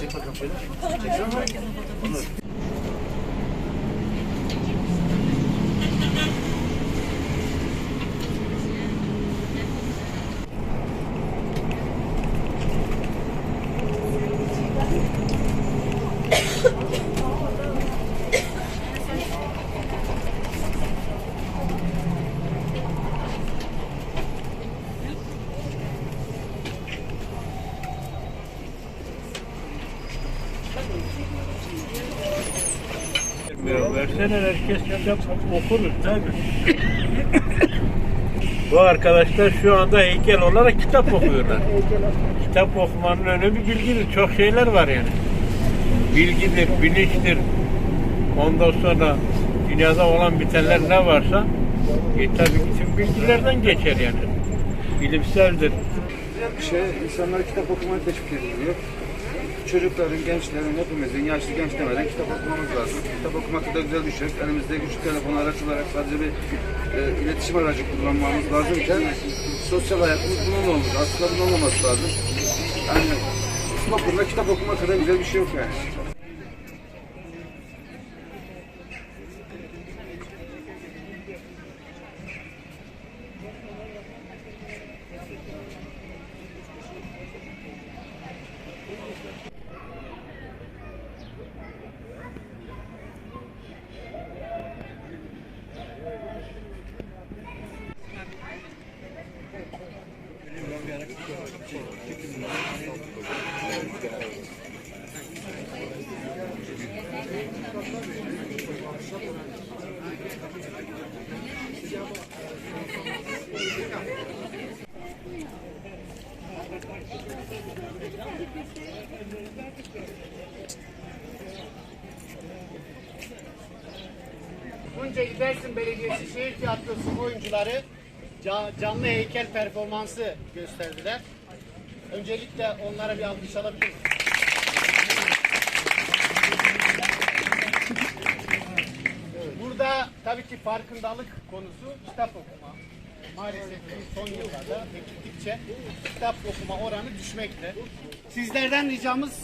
Çek bakalım şöyle. Çek. Ya Verseler herkes kitap okur tabii. Bu arkadaşlar şu anda heykel olarak kitap okuyorlar. kitap okumanın önemi bilgidir. Çok şeyler var yani. Bilgidir, bilinçtir. Ondan sonra dünyada olan bitenler ne varsa e, tabii tüm bilgilerden geçer yani. Bilimseldir. şey insanları kitap okumaya teşvik ediliyor. Çocukların, gençlerin, hepimizin, yaşlı genç demeden kitap okumamız lazım. Kitap okumak da güzel bir şey. Elimizde güçlü telefon araç olarak sadece bir e, iletişim aracı kullanmamız lazımken sosyal hayatımız bunun olmuş. Aslında bunun olmaması lazım. Yani okurla kitap okumak kadar güzel bir şey yok yani. Tunceli Dersim Belediyesi Şehir Tiyatrosu oyuncuları ca- canlı heykel performansı gösterdiler. Öncelikle onlara bir alkış alabilir miyiz? Burada tabii ki farkındalık konusu kitap okuma. Maalesef son yıllarda gittikçe kitap okuma oranı düşmekte. Sizlerden ricamız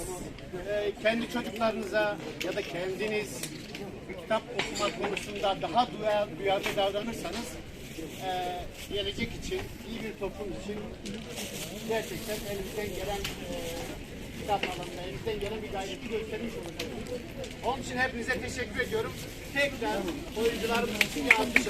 e, kendi çocuklarınıza ya da kendiniz kitap okuma konusunda daha duyar, duyarlı davranırsanız e, gelecek için, iyi bir toplum için gerçekten elimizden gelen e, kitap alanında elimizden gelen bir gayreti göstermiş olacağız. Onun için hepinize teşekkür ediyorum. Tekrar oyuncularımız için bir alkış.